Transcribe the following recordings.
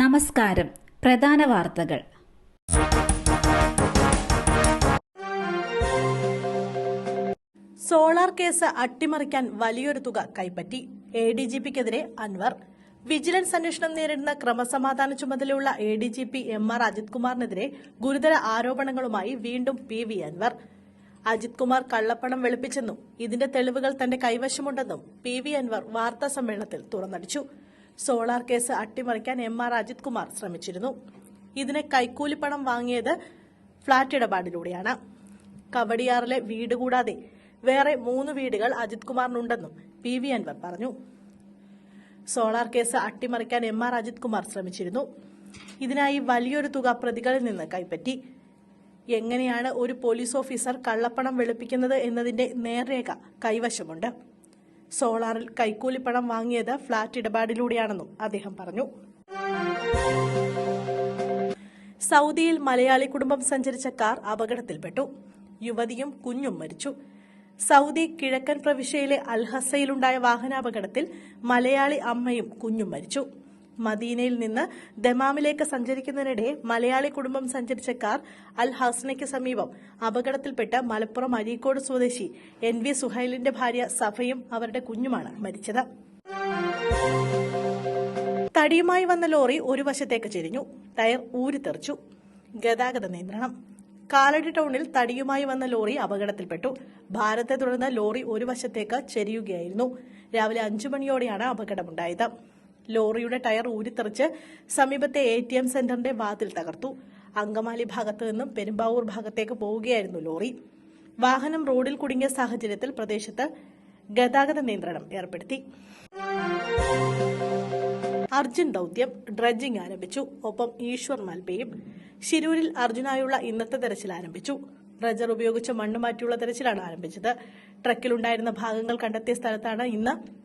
നമസ്കാരം. പ്രധാന വാർത്തകൾ. സോളാർ കേസ് അട്ടിമറിക്കാൻ വലിയൊരു തുക കൈപ്പറ്റി. എ ഡി ജി പിക്കെതിരെ അൻവർ. വിജിലൻസ് അന്വേഷണം നേരിടുന്ന ക്രമസമാധാന ചുമതലയുള്ള A D G P M R Ajith കുമാറിനെതിരെ ഗുരുതര ആരോപണങ്ങളുമായി വീണ്ടും പി വി അൻവർ. അജിത് കുമാർ കള്ളപ്പണം വെളുപ്പിച്ചെന്നും ഇതിന്റെ തെളിവുകൾ തന്റെ കൈവശമുണ്ടെന്നും പി വി അൻവർ വാർത്താ സമ്മേളനത്തിൽ തുറന്നടിച്ചു. സോളാർ കേസ് അട്ടിമറിക്കാൻ എം ആർ അജിത് കുമാർ ശ്രമിച്ചിരുന്നു. ഇതിന് കൈക്കൂലിപ്പണം വാങ്ങിയത് ഫ്ളാറ്റ് ഇടപാടിലൂടെയാണ്. കവടിയാറിലെ വീട് കൂടാതെ വേറെ മൂന്ന് വീടുകൾ അജിത് കുമാറിനുണ്ടെന്നും പി വി അൻവർ പറഞ്ഞു. സോളാർ കേസ് അട്ടിമറിക്കാൻ എം ആർ അജിത് കുമാർ ശ്രമിച്ചിരുന്നു. ഇതിനായി വലിയൊരു തുക പ്രതികളിൽ നിന്ന് കൈപ്പറ്റി. എങ്ങനെയാണ് ഒരു പോലീസ് ഓഫീസർ കള്ളപ്പണം വെളുപ്പിക്കുന്നത് എന്നതിന്റെ നേർരേഖ കൈവശമുണ്ട്. സോളാറിൽ കൈക്കൂലിപ്പണം വാങ്ങിയത് ഫ്ളാറ്റ് ഇടപാടിലൂടെയാണെന്നും അദ്ദേഹം പറഞ്ഞു. സൗദിയിൽ മലയാളി കുടുംബം സഞ്ചരിച്ച കാർ അപകടത്തിൽപ്പെട്ടു. യുവതിയും കുഞ്ഞും മരിച്ചു. സൗദി കിഴക്കൻ പ്രവിശ്യയിലെ അൽഹസയിലുണ്ടായ വാഹനാപകടത്തിൽ മലയാളി അമ്മയും കുഞ്ഞും മരിച്ചു. മദീനയിൽ നിന്ന് ദമാമിലേക്ക് സഞ്ചരിക്കുന്നതിനിടെ മലയാളി കുടുംബം സഞ്ചരിച്ച കാർ അൽ ഹസനയ്ക്ക് സമീപം അപകടത്തിൽപ്പെട്ട മലപ്പുറം അരീക്കോട് സ്വദേശി എൻ വി സുഹൈലിന്റെ ഭാര്യ സഫയും അവരുടെ കുഞ്ഞുമാണ് മരിച്ചത്. തടിയുമായി വന്ന ലോറി ഒരു വശത്തേക്ക് ചെരിഞ്ഞു. ടയർ ഊരിത്തെറിച്ചു ഗതാഗത നിയന്ത്രണം. കാലടി ടൗണിൽ തടിയുമായി വന്ന ലോറി അപകടത്തിൽപ്പെട്ടു. ഭാരത്തെ തുടർന്ന് ലോറി ഒരു വശത്തേക്ക് ചെരിയുകയായിരുന്നു. രാവിലെ അഞ്ചു മണിയോടെയാണ് അപകടമുണ്ടായത്. ലോറിയുടെ ടയർ ഊരിത്തെറിച്ച് സമീപത്തെ എ ടി എം സെന്ററിന്റെ വാതിൽ തകർത്തു. അങ്കമാലി ഭാഗത്തു നിന്നും പെരുമ്പാവൂർ ഭാഗത്തേക്ക് പോവുകയായിരുന്നു ലോറി. വാഹനം റോഡിൽ കുടുങ്ങിയ സാഹചര്യത്തിൽ പ്രദേശത്ത് ഗതാഗത നിയന്ത്രണം ഏർപ്പെടുത്തി. അർജുൻ ദൌത്യം ഡ്രഡ്ജിംഗ് ആരംഭിച്ചു. ഒപ്പം ഈശ്വർ മൽപയും ശിരൂരിൽ അർജുനായുള്ള ഇന്നത്തെ തെരച്ചിൽ ആരംഭിച്ചു. ഡ്രജർ ഉപയോഗിച്ച് മണ്ണ് മാറ്റിയുള്ള തെരച്ചിലാണ് ആരംഭിച്ചത്. ട്രക്കിലുണ്ടായിരുന്ന ഭാഗങ്ങൾ കണ്ടെത്തിയ സ്ഥലത്താണ് ഇന്ന്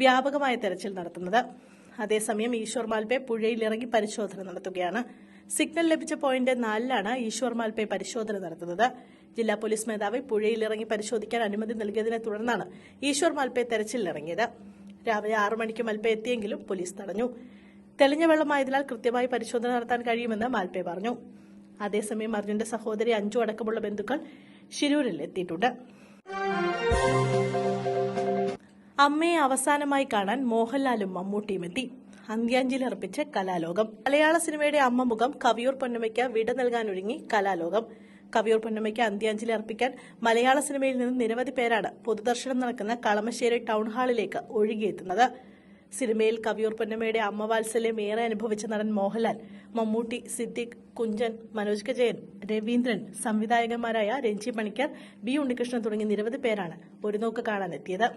വ്യാപകമായ തെരച്ചിൽ നടത്തുന്നത്. അതേസമയം ഈശ്വർ മാൽപേ പുഴയിലിറങ്ങി പരിശോധന നടത്തുകയാണ്. സിഗ്നൽ ലഭിച്ച പോയിന്റ് നാലിലാണ് ഈശ്വർ മാൽപേ പരിശോധന നടത്തുന്നത്. ജില്ലാ പോലീസ് മേധാവി പുഴയിലിറങ്ങി പരിശോധിക്കാൻ അനുമതി നൽകിയതിനെ തുടർന്നാണ് ഈശ്വർ മാൽപേ തെരച്ചിലിറങ്ങിയത്. രാവിലെ ആറു മണിക്ക് മാൽപേ എത്തിയെങ്കിലും പോലീസ് തടഞ്ഞു. തെളിഞ്ഞ വെള്ളമായതിനാൽ കൃത്യമായി പരിശോധന നടത്താൻ കഴിയുമെന്ന് മാൽപേ പറഞ്ഞു. അതേസമയം അർജുന്റെ സഹോദരി അഞ്ചു അടക്കമുള്ള ബന്ധുക്കൾ ശിരൂരിൽ എത്തിയിട്ടുണ്ട് അമ്മയെ അവസാനമായി കാണാൻ മോഹൻലാലും മമ്മൂട്ടിയും എത്തി അന്ത്യാഞ്ജലി അർപ്പിച്ച് കലാലോകം. മലയാള സിനിമയുടെ അമ്മ മുഖം കവിയൂർ പൊന്നമ്മയ്ക്ക് വിട നൽകാനൊരുങ്ങി കലാലോകം. കവിയൂർ പൊന്നമ്മയ്ക്ക് അന്ത്യാഞ്ജലി അർപ്പിക്കാൻ മലയാള സിനിമയിൽ നിന്ന് നിരവധി പേരാണ് പൊതുദർശനം നടക്കുന്ന കളമശ്ശേരി ടൗൺ ഹാളിലേക്ക് ഒഴുകിയെത്തുന്നത്. സിനിമയിൽ കവിയൂർ പൊന്നമ്മയുടെ അമ്മ വാത്സല്യം ഏറെ അനുഭവിച്ച നടൻ മോഹൻലാൽ മമ്മൂട്ടി സിദ്ദിഖ് കുഞ്ചൻ മനോജ് കജയൻ ജയൻ രവീന്ദ്രൻ സംവിധായകന്മാരായ രഞ്ജി പണിക്കർ ബി ഉണ്ണികൃഷ്ണൻ തുടങ്ങി നിരവധി പേരാണ് ഒരു നോക്ക് കാണാനെത്തിയത്.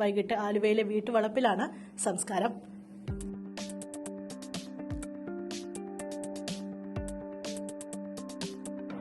വൈകിട്ട് ആലുവയിലെ വീട്ടുവളപ്പിലാണ് സംസ്കാരം.